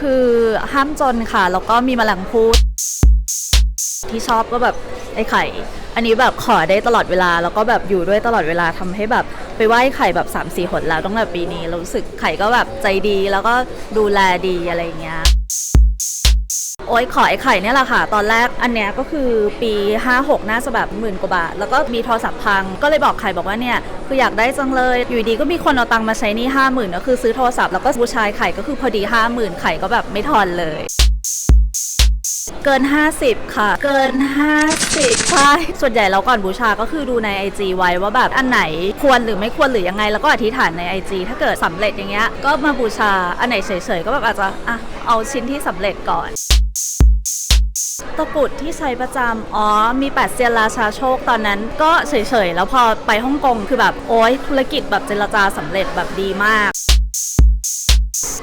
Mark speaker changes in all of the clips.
Speaker 1: คือห้ามจนค่ะ แล้วก็มีมแมลงภู่ที่ชอบก็แบบไอ้ไข่ อันนี้แบบขอได้ตลอดเวลา แล้วก็แบบอยู่ด้วยตลอดเวลาทำให้แบบ ไปไหว้ไข่แบบ3ามสี่หนแล้วตั้งแต่ปีนี้รู้สึกไข่ก็แบบใจดีแล้วก็ดูแลดีอะไรเงี้ย โอ้ยขอไอ้ไข่เนี่ยแหละค่ะ ตอนแรกอันเนี้ยก็คือปี 56 น่าจะแบบหมื่นกว่าบาท แล้วก็มีโทรศัพท์พัง ก็เลยบอกไข่บอกว่าเนี่ยคืออยากได้จังเลย อยู่ดีก็มีคนเอาตังค์มาใช้หนี่ห้าหมื่นก็คือซื้อโทรศัพท์แล้วก็บูชายไข่ก็คือพอดี5 0,000ไข่ก็แบบไม่ทอนเลย เกิน 50 ค่ะ เกิน 50 ใช่ ส่วนใหญ่เราก่อนบูชาก็คือดูใน IG ไว้ว่าแบบอันไหนควรหรือไม่ควรหรือยังไง แล้วก็อธิษฐานใน IG ถ้าเกิดสำเร็จอย่างเงี้ยก็มาบูชาอันไหนเฉยๆก็แบบอาจจะอะเอาชิ้นที่สำเร็จก่อน ตะกุดที่ใช้ประจำอ๋อ มีแปดเซียนราชาโชคตอนนั้น ก็เฉยๆ แล้วพอไปฮ่องกงคือแบบ โอ๊ยธุรกิจแบบเจรจาสำเร็จแบบดีมาก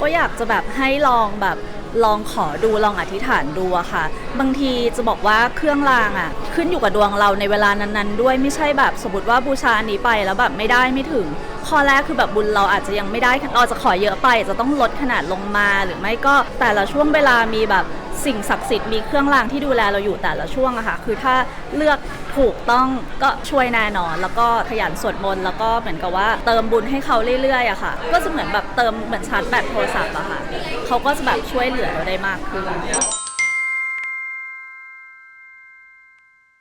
Speaker 1: ก็อยากจะแบบให้ลองแบบ ลองขอดูลองอธิษฐานดูอะค่ะ บางทีจะบอกว่าเครื่องรางอะขึ้นอยู่กับดวงเราในเวลานั้นๆ ด้วยไม่ใช่แบบสมมติว่าบูชาอันนี้ไปแล้วแบบไม่ได้ไม่ถึง ข้อแรกคือแบบบุญเราอาจจะยังไม่ได้เราจะขอเยอะไปจะต้องลดขนาดลงมาหรือไม่ก็แต่ละช่วงเวลามีแบบสิ่งศักดิ์สิทธิ์มีเครื่องรางที่ดูแลเราอยู่แต่ละช่วงอะค่ะคือถ้าเลือกถูกต้องก็ช่วยแน่นอน แล้วก็ขยันสวดมนต์แล้วก็เหมือนกับว่าเติมบุญให้เขาเรื่อยๆอะค่ะ ก็จะเหมือนแบบเติมเหมือนชาร์จแบตโทรศัพท์อะค่ะ เขาก็จะแบบช่วยเหลือเราได้มากขึ้น